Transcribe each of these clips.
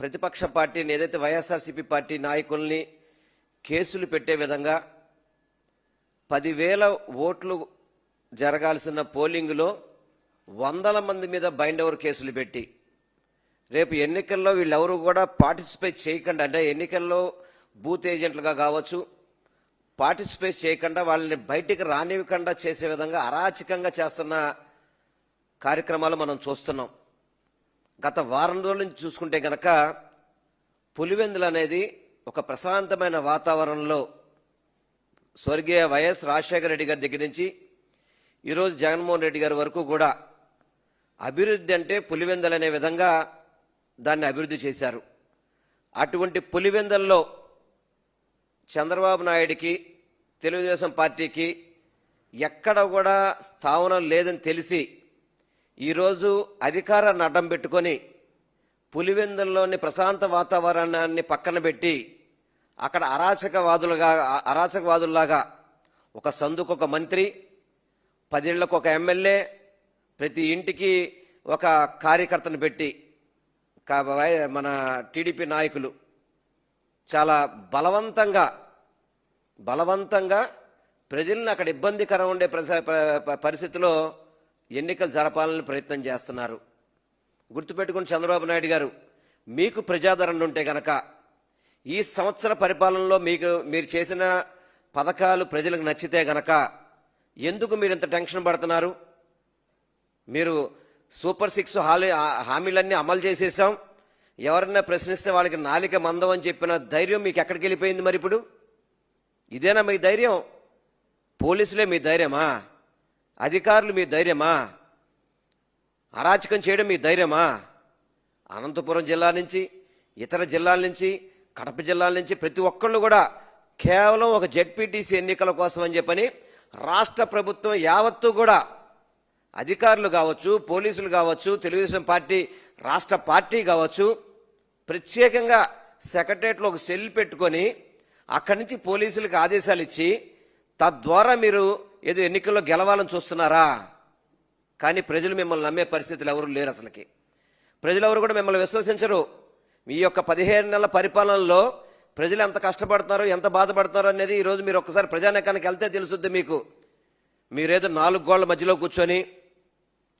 ప్రతిపక్ష పార్టీని ఏదైతే వైఎస్ఆర్సీపీ పార్టీ నాయకుల్ని కేసులు పెట్టే విధంగా పదివేల ఓట్లు జరగాల్సిన పోలింగ్లో వందల మంది మీద బైండ్ ఓవర్ కేసులు పెట్టి రేపు ఎన్నికల్లో వీళ్ళెవరు కూడా పార్టిసిపేట్ చేయకుండా అంటే ఎన్నికల్లో బూత్ ఏజెంట్లుగా కావచ్చు పార్టిసిపేట్ చేయకుండా వాళ్ళని బయటికి రానివ్వకుండా చేసే విధంగా అరాచకంగా చేస్తున్న కార్యక్రమాలు మనం చూస్తున్నాం. గత వారం రోజుల నుంచి చూసుకుంటే గనక పులివెందులు అనేది ఒక ప్రశాంతమైన వాతావరణంలో స్వర్గీయ వైఎస్ రాజశేఖర రెడ్డి గారి దగ్గర నుంచి ఈరోజు జగన్మోహన్ రెడ్డి గారి వరకు కూడా అభివృద్ధి అంటే పులివెందులు అనే విధంగా దాన్ని అభివృద్ధి చేశారు. అటువంటి పులివెందల్లో చంద్రబాబు నాయుడికి తెలుగుదేశం పార్టీకి ఎక్కడ కూడా స్థావనం లేదని తెలిసి ఈరోజు అధికారాన్ని అడ్డం పెట్టుకొని పులివెందుల్లోని ప్రశాంత వాతావరణాన్ని పక్కన పెట్టి అక్కడ అరాచకవాదులుగా అరాచకవాదుల్లాగా ఒక సందుకు ఒక మంత్రి పదేళ్ళకు ఒక ఎమ్మెల్యే ప్రతి ఇంటికి ఒక కార్యకర్తను పెట్టి మన టీడీపీ నాయకులు చాలా బలవంతంగా బలవంతంగా ప్రజల్ని అక్కడ ఇబ్బందికరం ఉండే పరిస్థితిలో ఎన్నికలు జరపాలని ప్రయత్నం చేస్తున్నారు. గుర్తుపెట్టుకుని చంద్రబాబు నాయుడు గారు మీకు ప్రజాదరణ ఉంటే గనక ఈ సంవత్సర పరిపాలనలో మీకు మీరు చేసిన పథకాలు ప్రజలకు నచ్చితే గనక ఎందుకు మీరు ఇంత టెన్షన్ పడుతున్నారు? మీరు సూపర్ సిక్స్ హామీ హామీలన్నీ అమలు చేసేసాం. ఎవరన్నా ప్రశ్నిస్తే వాళ్ళకి నాలిక మందం అని చెప్పిన ధైర్యం మీకు ఎక్కడికి వెళ్ళిపోయింది మరి ఇప్పుడు? ఇదేనా మీ ధైర్యం? పోలీసులే మీ ధైర్యమా? అధికారులు మీ ధైర్యమా? అరాచకం చేయడం మీ ధైర్యమా? అనంతపురం జిల్లా నుంచి ఇతర జిల్లాల నుంచి కడప జిల్లాల నుంచి ప్రతి ఒక్కళ్ళు కూడా కేవలం ఒక జెడ్పీటీసీ ఎన్నికల కోసం అని చెప్పని రాష్ట్ర ప్రభుత్వం యావత్తు కూడా అధికారులు కావచ్చు పోలీసులు కావచ్చు తెలుగుదేశం పార్టీ రాష్ట్ర పార్టీ కావచ్చు ప్రత్యేకంగా సెక్రటరియట్లో ఒక సెల్ పెట్టుకొని అక్కడి నుంచి పోలీసులకు ఆదేశాలు ఇచ్చి తద్వారా మీరు ఏదో ఎన్నికల్లో గెలవాలని చూస్తున్నారా? కానీ ప్రజలు మిమ్మల్ని నమ్మే పరిస్థితులు ఎవరు లేరు అసలుకి. ప్రజలు ఎవరు కూడా మిమ్మల్ని విశ్వసించరు. మీ యొక్క పదిహేను నెలల పరిపాలనలో ప్రజలు ఎంత కష్టపడుతున్నారో ఎంత బాధపడుతున్నారో అనేది ఈరోజు మీరు ఒక్కసారి ప్రజానేకానికి వెళ్తే తెలుసుద్ది మీకు. మీరేదో నాలుగు గోళ్ళ మధ్యలో కూర్చొని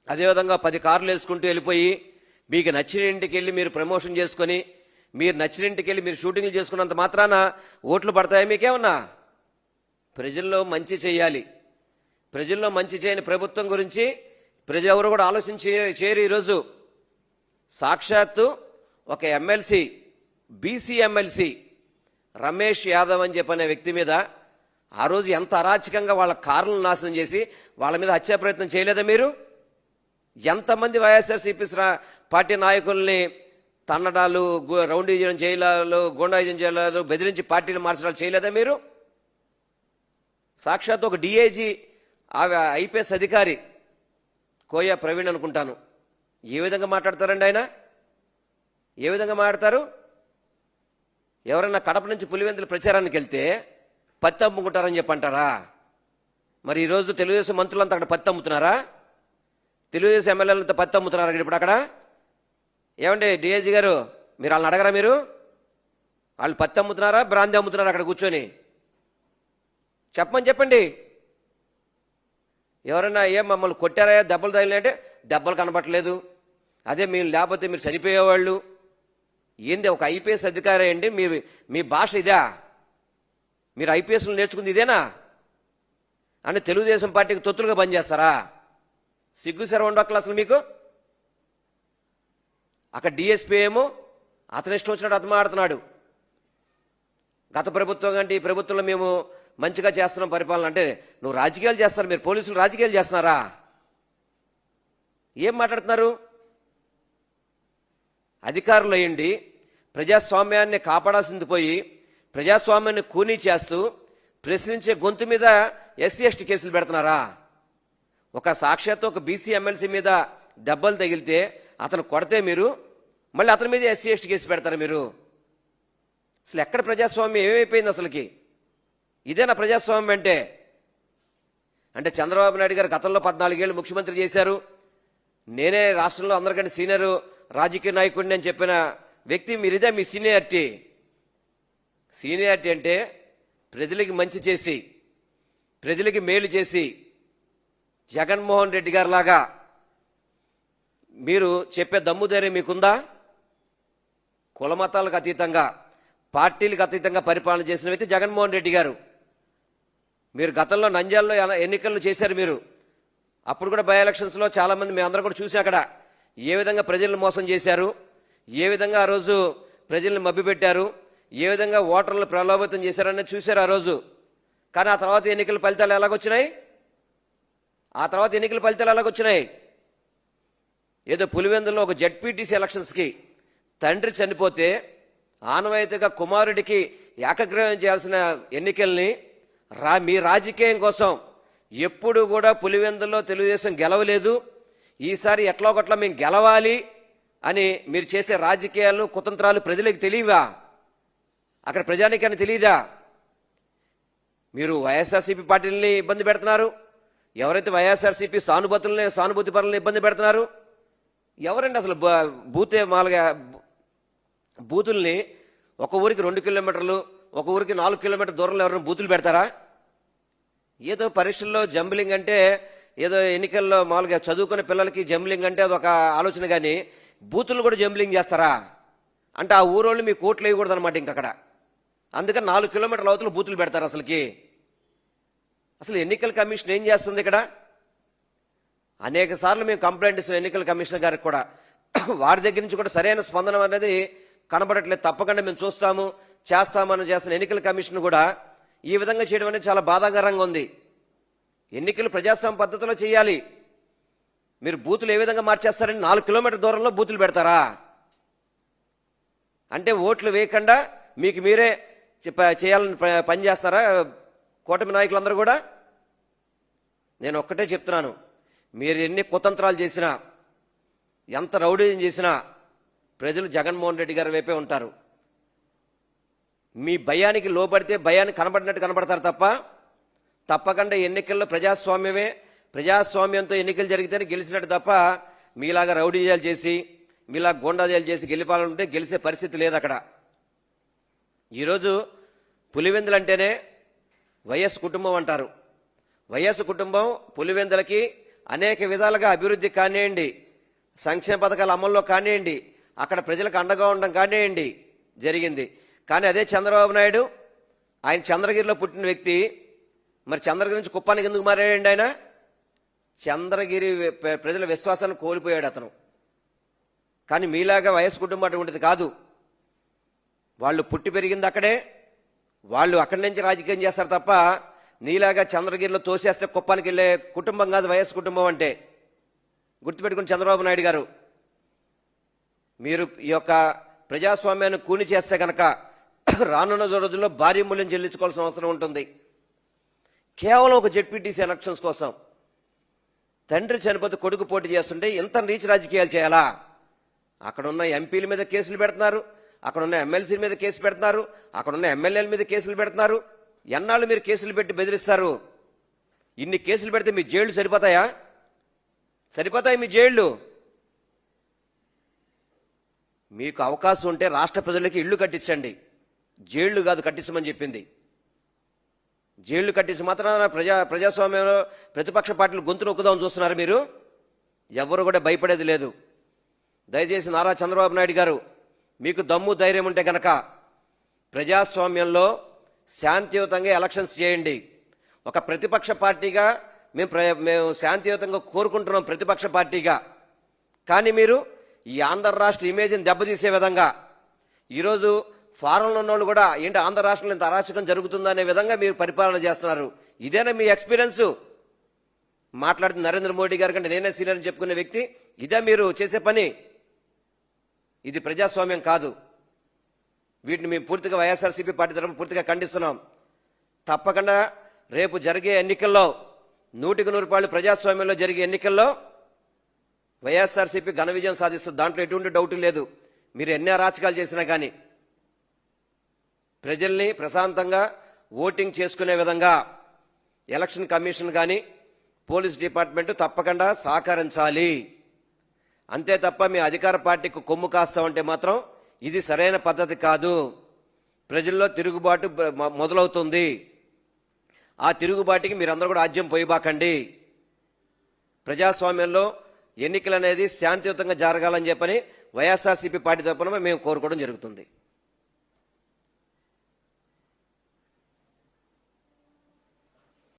అదేవిధంగా పది కార్లు వేసుకుంటూ వెళ్ళిపోయి మీకు నచ్చిన ఇంటికి వెళ్ళి మీరు ప్రమోషన్ చేసుకొని మీరు నచ్చిన ఇంటికి వెళ్ళి మీరు షూటింగ్లు చేసుకున్నంత మాత్రాన ఓట్లు పడతాయి మీకేమన్నా? ప్రజల్లో మంచి చేయాలి. ప్రజల్లో మంచి చేయని ప్రభుత్వం గురించి ప్రజలు ఎవరు కూడా ఆలోచించి చేయరు ఈరోజు. సాక్షాత్తు ఒక MLC BC MLC Ramesh Yadav అని చెప్పనే వ్యక్తి మీద ఆ రోజు ఎంత అరాచకంగా వాళ్ళ కార్లను నాశనం చేసి వాళ్ళ మీద హత్యా ప్రయత్నం చేయలేదా మీరు? ఎంతమంది వైఎస్ఆర్సీపీ పార్టీ నాయకుల్ని తన్నడాలు రౌండ్ రౌండీ చేయడం జైలాలు గూండాయిజం జైలాలు బెదిరించి పార్టీలు మార్చడాలు చేయలేదా మీరు? సాక్షాత్ ఒక డిఐజీ ఐపీఎస్ అధికారి కోయా ప్రవీణ్ అనుకుంటాను. ఏ విధంగా మాట్లాడతారండి ఆయన? ఏ విధంగా మాట్లాడతారు? ఎవరన్నా కడప నుంచి పులివెందుల ప్రచారానికి వెళ్తే పత్తి అమ్ముకుంటారని చెప్పంటారా? మరి ఈరోజు తెలుగుదేశం మంత్రులంతా అక్కడ పత్తి అమ్ముతున్నారా? తెలుగుదేశం ఎమ్మెల్యేలంతా పత్తి అమ్ముతున్నారా ఇప్పుడు అక్కడ? ఏమండి డిఐజీ గారు మీరు వాళ్ళని అడగరా మీరు? వాళ్ళు పత్తి అమ్ముతున్నారా? బ్రాంతి అమ్ముతున్నారా అక్కడ కూర్చొని? చెప్పమని చెప్పండి. ఎవరైనా ఏం మమ్మల్ని కొట్టారా దెబ్బలు తగిలినంటే దెబ్బలు కనబట్టలేదు. అదే మీరు లేకపోతే మీరు చనిపోయేవాళ్ళు. ఏంది ఒక ఐపీఎస్ అధికారి అండి మీ మీ భాష ఇదా? మీరు ఐపీఎస్లు నేర్చుకుంది ఇదేనా? అంటే తెలుగుదేశం పార్టీకి తొత్తులుగా పనిచేస్తారా? సిగ్గు సరే ఉండక్కలు అసలు మీకు? అక్కడ డిఎస్పీ ఏమో అతని ఇష్టం వచ్చినట్టు అతను ఆడుతున్నాడు గత ప్రభుత్వం కంటే ఈ ప్రభుత్వంలో మేము మంచిగా చేస్తున్నాం పరిపాలన అంటే నువ్వు రాజకీయాలు చేస్తారు మీరు పోలీసులు రాజకీయాలు చేస్తున్నారా? ఏం మాట్లాడుతున్నారు? అధికారులు అయ్యండి ప్రజాస్వామ్యాన్ని కాపాడాల్సింది పోయి ప్రజాస్వామ్యాన్ని కూనీ చేస్తూ ప్రశ్నించే గొంతు మీద ఎస్సీ ఎస్టీ కేసులు పెడుతున్నారా? ఒక సాక్షాత్తు ఒక బీసీ ఎమ్మెల్సీ మీద దెబ్బలు తగిలితే అతను కొడితే మీరు మళ్ళీ అతని మీద ఎస్సీ ఎస్టీ కేసు పెడతారా మీరు? అసలు ఎక్కడ ప్రజాస్వామ్యం ఏమైపోయింది అసలుకి? ఇదేనా ప్రజాస్వామ్యం అంటే? అంటే చంద్రబాబు నాయుడు గారు గతంలో పద్నాలుగేళ్ళు ముఖ్యమంత్రి చేశారు. నేనే రాష్ట్రంలో అందరికంటే సీనియర్ రాజకీయ నాయకుడిని అని చెప్పిన వ్యక్తి మీరిదే మీ సీనియారిటీ. సీనియారిటీ అంటే ప్రజలకి మంచి చేసి ప్రజలకి మేలు చేసి జగన్మోహన్ రెడ్డి గారి లాగా మీరు చెప్పే దమ్ము ధైర్యం మీకుందా? కులమతాలకు అతీతంగా పార్టీలకు అతీతంగా పరిపాలన చేసిన వ్యక్తి జగన్మోహన్ రెడ్డి గారు. మీరు గతంలో నంద్యాలలో ఎన్నికలు చేశారు మీరు? అప్పుడు కూడా బై ఎలక్షన్స్లో చాలామంది మేము అందరం కూడా చూసాం అక్కడ ఏ విధంగా ప్రజలను మోసం చేశారు? ఏ విధంగా ఆ రోజు ప్రజల్ని మభ్యపెట్టారు? ఏ విధంగా ఓటర్లను ప్రలోభితం చేశారనేది చూశారు ఆ రోజు. కానీ ఆ తర్వాత ఎన్నికల ఫలితాలు ఎలాగొచ్చినాయి? ఆ తర్వాత ఎన్నికల ఫలితాలు ఎలాగొచ్చినాయి? ఏదో పులివెందులో ఒక జడ్పీటీసీ ఎలక్షన్స్కి తండ్రి చనిపోతే ఆనవాయితీగా కుమారుడికి ఏకగ్రహం చేయాల్సిన ఎన్నికల్ని రా మీ రాజకీయం కోసం. ఎప్పుడు కూడా పులివెందులో తెలుగుదేశం గెలవలేదు. ఈసారి ఎట్లా ఒకట్లా మేము గెలవాలి అని మీరు చేసే రాజకీయాలు కుతంత్రాలు ప్రజలకు తెలియవా? అక్కడ ప్రజానికాన్ని తెలియదా మీరు వైఎస్ఆర్సీపీ పార్టీలని ఇబ్బంది పెడుతున్నారు. ఎవరైతే వైఎస్ఆర్సీపీ సానుభూతులని సానుభూతి పరులను ఇబ్బంది పెడుతున్నారు ఎవరండి అసలు బూతే మాలుగా బూతుల్ని ఒక ఊరికి రెండు కిలోమీటర్లు ఒక ఊరికి నాలుగు కిలోమీటర్ దూరంలో ఎవరైనా బూతులు పెడతారా? ఏదో పరీక్షల్లో జంబ్లింగ్ అంటే ఏదో ఎన్నికల్లో మామూలుగా చదువుకునే పిల్లలకి జంబ్లింగ్ అంటే అదొక ఆలోచన కానీ బూతులు కూడా జంబ్లింగ్ చేస్తారా? అంటే ఆ ఊరోళ్ళు మీ కోట్లు వేయకూడదు అనమాట ఇంకక్కడ. అందుకని నాలుగు కిలోమీటర్ల అవతల బూతులు పెడతారు అసలుకి. అసలు ఎన్నికల కమిషన్ ఏం చేస్తుంది ఇక్కడ? అనేక సార్లు మేము కంప్లైంట్ ఇస్తాం ఎన్నికల కమిషనర్ గారికి కూడా. వారి దగ్గర నుంచి కూడా సరైన స్పందన అనేది కనబడట్లేదు. తప్పకుండా మేము చూస్తాము చేస్తామని చేస్తున్న ఎన్నికల కమిషన్ కూడా ఈ విధంగా చేయడం అనేది చాలా బాధాకరంగా ఉంది. ఎన్నికలు ప్రజాస్వామ్య పద్ధతిలో చేయాలి. మీరు బూతులు ఏ విధంగా మార్చేస్తారని నాలుగు కిలోమీటర్ దూరంలో బూతులు పెడతారా? అంటే ఓట్లు వేయకుండా మీకు మీరే చేయాలని ప- పని చేస్తారా? కూటమి నాయకులందరూ కూడా? నేను ఒక్కటే చెప్తున్నాను. మీరు ఎన్ని కుతంత్రాలు చేసినా ఎంత రౌడీజం చేసినా ప్రజలు జగన్మోహన్ రెడ్డి గారి వైపే ఉంటారు. మీ భయానికి లోబడితే భయాన్ని కనబడినట్టు కనబడతారు తప్ప తప్పకుండా ఎన్నికల్లో ప్రజాస్వామ్యమే ప్రజాస్వామ్యంతో ఎన్నికలు జరిగితేనే గెలిచినట్టు తప్ప మీలాగా రౌడీజాలు చేసి మీలా గోండాజాలు చేసి గెలిపాలంటే గెలిచే పరిస్థితి లేదు అక్కడ. ఈరోజు పులివెందులంటేనే వైఎస్ కుటుంబం అంటారు. వైఎస్ కుటుంబం పులివెందులకి అనేక విధాలుగా అభివృద్ధి కానివ్వండి సంక్షేమ పథకాల అమల్లో కానివ్వండి అక్కడ ప్రజలకు అండగా ఉండడం కానివ్వండి జరిగింది. కానీ అదే చంద్రబాబు నాయుడు ఆయన చంద్రగిరిలో పుట్టిన వ్యక్తి. మరి చంద్రగిరి నుంచి కుప్పానికి ఎందుకు మారాడండి ఆయన? చంద్రగిరి ప్రజల విశ్వాసాన్ని కోల్పోయాడు అతను. కానీ మీలాగా వయస్సు కుటుంబం అటువంటిది కాదు. వాళ్ళు పుట్టి పెరిగింది అక్కడే. వాళ్ళు అక్కడి నుంచి రాజకీయం చేస్తారు తప్ప నీలాగా చంద్రగిరిలో తోసేస్తే కుప్పానికి వెళ్ళే కుటుంబం కాదు వయస్సు కుటుంబం అంటే. గుర్తుపెట్టుకుని చంద్రబాబు నాయుడు గారు మీరు ఈ యొక్క ప్రజాస్వామ్యాన్ని కూని చేస్తే కనుక రానున్న రోజుల్లో భారీ మూల్యం చెల్లించుకోవాల్సిన అవసరం ఉంటుంది. కేవలం ఒక జెడ్పీటీసీ ఎలక్షన్స్ కోసం. తండ్రి చనిపోతే కొడుకు పోటీ చేస్తుంటే ఇంత రీచ్ రాజకీయాలు చేయాలా? అక్కడ ఉన్న ఎంపీల మీద కేసులు పెడుతున్నారు అక్కడ ఉన్న ఎమ్మెల్సీ మీద కేసు పెడుతున్నారు అక్కడ ఉన్న ఎమ్మెల్యేల మీద కేసులు పెడుతున్నారు. ఎన్నాళ్ళు మీరు కేసులు పెట్టి బెదిరిస్తారు? ఇన్ని కేసులు పెడితే మీ జైళ్ళు సరిపోతాయా? సరిపోతాయి మీ జైళ్ళు? మీకు అవకాశం ఉంటే రాష్ట్ర ప్రజలకి ఇళ్ళు కట్టించండి. జైళ్ళు కాదు కట్టించమని చెప్పింది. జైళ్ళు కట్టించి మాత్రాన ప్రజా ప్రజాస్వామ్యంలో ప్రతిపక్ష పార్టీలు గొంతు నొక్కుదామని చూస్తున్నారు మీరు? ఎవరు కూడా భయపడేది లేదు. దయచేసి నారా చంద్రబాబు నాయుడు గారు మీకు దమ్ము ధైర్యం ఉంటే గనక ప్రజాస్వామ్యంలో శాంతియుతంగా ఎలక్షన్స్ చేయండి. ఒక ప్రతిపక్ష పార్టీగా మేము ప్ర- మేము శాంతియుతంగా కోరుకుంటున్నాం ప్రతిపక్ష పార్టీగా. కానీ మీరు ఈ ఆంధ్ర రాష్ట్ర ఇమేజ్ని దెబ్బతీసే విధంగా ఈరోజు ఫారంలో ఉన్నోళ్ళు కూడా ఏంటి ఆంధ్ర రాష్ట్రంలో ఇంత అరాచకం జరుగుతుందనే విధంగా మీరు పరిపాలన చేస్తున్నారు. ఇదేనా మీ ఎక్స్పీరియన్స్? మాట్లాడుతున్న నరేంద్ర మోడీ గారి కంటే నేనే సీనియర్ అని చెప్పుకునే వ్యక్తి ఇదే మీరు చేసే పని. ఇది ప్రజాస్వామ్యం కాదు. వీటిని మేము పూర్తిగా వైఎస్ఆర్సీపీ పార్టీ తరఫున పూర్తిగా ఖండిస్తున్నాం. తప్పకుండా రేపు జరిగే ఎన్నికల్లో నూటికి నూరు రూపాయలు ప్రజాస్వామ్యంలో జరిగే ఎన్నికల్లో వైఎస్ఆర్సీపీ ఘన విజయం సాధిస్తుంది దాంట్లో ఎటువంటి డౌట్ లేదు. మీరు ఎన్ని అరాచకాలు చేసినా కానీ ప్రజల్ని ప్రశాంతంగా ఓటింగ్ చేసుకునే విధంగా ఎలక్షన్ కమిషన్ కానీ పోలీస్ డిపార్ట్మెంట్ తప్పకుండా సహకరించాలి. అంతే తప్ప మీ అధికార పార్టీకి కొమ్ము కాస్తామంటే మాత్రం ఇది సరైన పద్ధతి కాదు. ప్రజల్లో తిరుగుబాటు మొదలవుతుంది. ఆ తిరుగుబాటుకి మీరందరూ కూడా ఆజ్యం పోయిబాకండి. ప్రజాస్వామ్యంలో ఎన్నికలు అనేది శాంతియుతంగా జరగాలని చెప్పని వైఎస్ఆర్సీపీ పార్టీ తరపున మేము కోరుకోవడం జరుగుతుంది.